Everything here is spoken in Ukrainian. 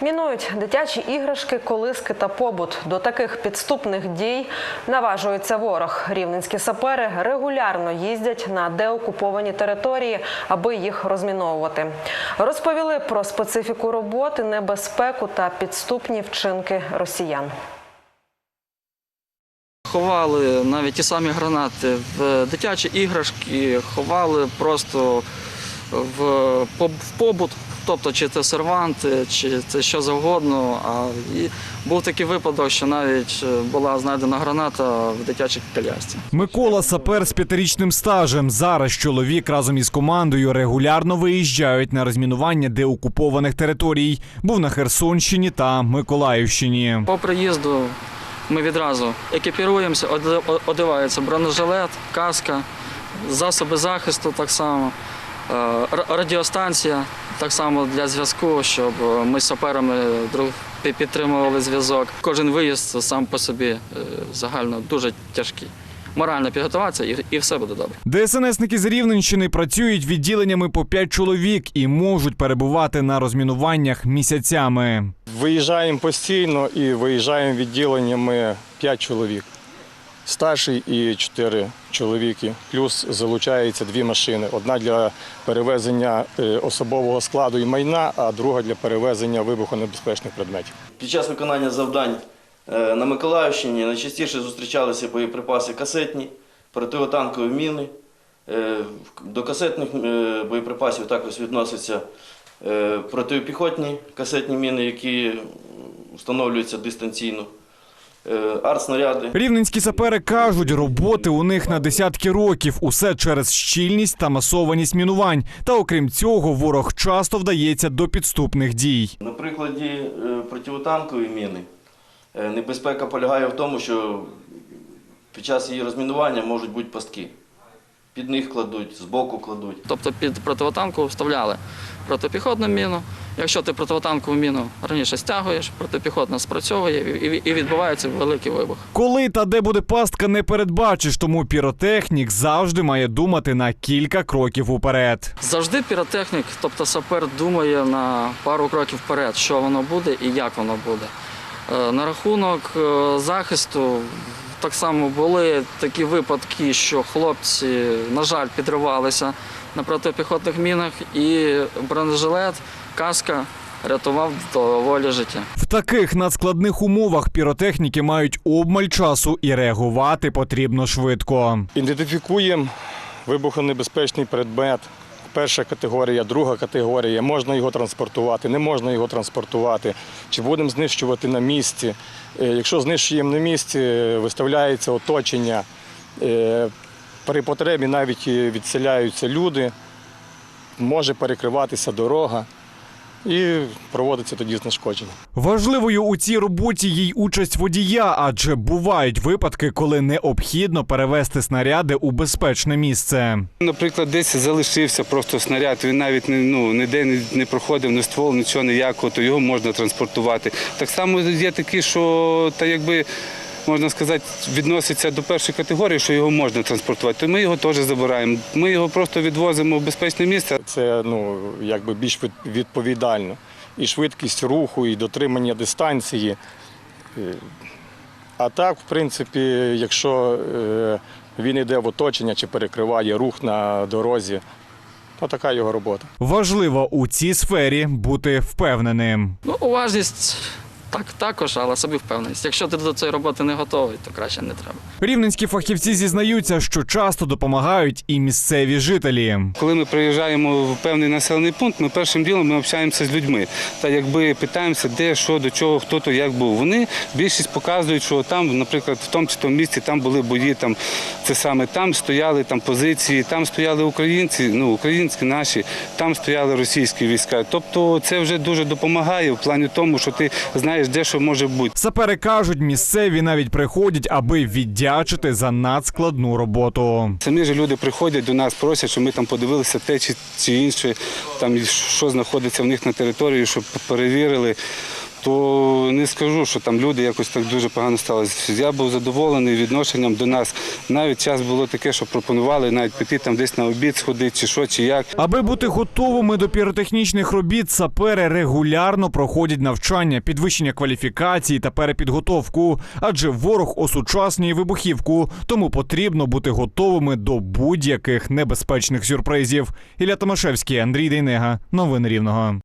Мінують дитячі іграшки, колиски та побут. До таких підступних дій наважується ворог. Рівненські сапери регулярно їздять на деокуповані території, аби їх розміновувати. Розповіли про специфіку роботи, небезпеку та підступні вчинки росіян. Ховали навіть ті самі гранати в дитячі іграшки, ховали просто в поб- побут, тобто чи це серванти, чи це що завгодно. А і був такий випадок, що навіть е, була знайдена граната в дитячій колясці. Микола сапер з п'ятирічним стажем. Зараз чоловік разом із командою регулярно виїжджають на розмінування деокупованих територій. Був на Херсонщині та Миколаївщині. По приїзду ми відразу екіпіруємося, одягається бронежилет, каска, засоби захисту так само, е, радіостанція так само для зв'язку, щоб е, ми з саперами друг підтримували зв'язок. Кожен виїзд сам по собі е, загально дуже тяжкий. Морально підготуватися і, і все буде добре. ДСНСники з Рівненщини працюють відділеннями по 5 чоловік і можуть перебувати на розмінуваннях місяцями. Виїжджаємо постійно і виїжджаємо відділеннями 5 чоловік. Старший і 4 чоловіки. Плюс залучаються дві машини. Одна для перевезення е, особового складу і майна, а друга для перевезення вибухонебезпечних предметів. Під час виконання завдань е, на Миколаївщині найчастіше зустрічалися боєприпаси касетні, противотанкові міни. Е, До касетних боєприпасів також відносяться протипіхотні касетні міни, які встановлюються дистанційно, артснаряди. Рівненські сапери кажуть, роботи у них на десятки років. Усе через щільність та масованість мінувань. Та окрім цього, ворог часто вдається до підступних дій. На прикладі е, противотанкової міни е, небезпека полягає в тому, що під час її розмінування можуть бути пастки. Під них кладуть, збоку кладуть. Тобто під противотанку вставляли протипіхотну міну. Якщо ти противотанкову міну раніше стягуєш, протипіхотна спрацьовує і- відбувається великий вибух. Коли та де буде пастка, не передбачиш, тому піротехнік завжди має думати на кілька кроків уперед. Завжди піротехнік, тобто сапер, думає на пару кроків вперед, що воно буде і як воно буде. Е, На рахунок е, захисту так само були такі випадки, що хлопці, на жаль, підривалися на протипіхотних мінах, і бронежилет, каска рятував доволі життя. В таких надскладних умовах піротехніки мають обмаль часу і реагувати потрібно швидко. Ідентифікуємо вибухонебезпечний предмет. Перша категорія, друга категорія. Можна його транспортувати, не можна його транспортувати. Чи будемо знищувати на місці? Е, Якщо знищуємо на місці, виставляється оточення. Е, При потребі навіть відселяються люди, може перекриватися дорога і проводиться тоді знешкодження. Важливою у цій роботі є й участь водія, адже бувають випадки, коли необхідно перевести снаряди у безпечне місце. Наприклад, десь залишився просто снаряд, він навіть не, ну, ніде не, не проходив, ні ствол, нічого ніякого, то його можна транспортувати. Так само є такі, що та якби. Можна сказати, відноситься до першої категорії, що його можна транспортувати. То ми його теж забираємо. Ми його просто відвозимо в безпечне місце. Це ну, якби більш відповідально. І швидкість руху, і дотримання дистанції. Е, А так, в принципі, якщо е, він йде в оточення чи перекриває рух на дорозі, то така його робота. Важливо у цій сфері бути впевненим. Ну, уважність так, також, але собі впевненість. Якщо ти до цієї роботи не готовий, то краще не треба. Рівненські фахівці зізнаються, що часто допомагають і місцеві жителі. Коли ми приїжджаємо в певний населений пункт, ми першим ділом ми общаємося з людьми. Та якби питаємося, де, що, до чого, хто то як був. Вони більшість показують, що там, наприклад, в тому чи тому місці там були бої, там це саме там стояли там позиції, там стояли українці, ну українські наші, там стояли російські війська. Тобто це вже дуже допомагає в плані тому, що ти знаєш, де що може бути. Сапери кажуть, місцеві навіть приходять, аби віддячити за надскладну роботу. Самі ж люди приходять до нас, просять, щоб ми там подивилися те чи, чи інше, там що знаходиться в них на території, щоб перевірили. То не скажу, що там люди якось так дуже погано сталося. Я був задоволений відношенням до нас. Навіть час було таке, що пропонували навіть піти там десь на обід сходити, чи що, чи як. Аби бути готовими до піротехнічних робіт, сапери регулярно проходять навчання, підвищення кваліфікації та перепідготовку, адже ворог осучаснює вибухівку, тому потрібно бути готовими до будь-яких небезпечних сюрпризів. Ілля Томашевський, Андрій Дейнега. Новини Рівного.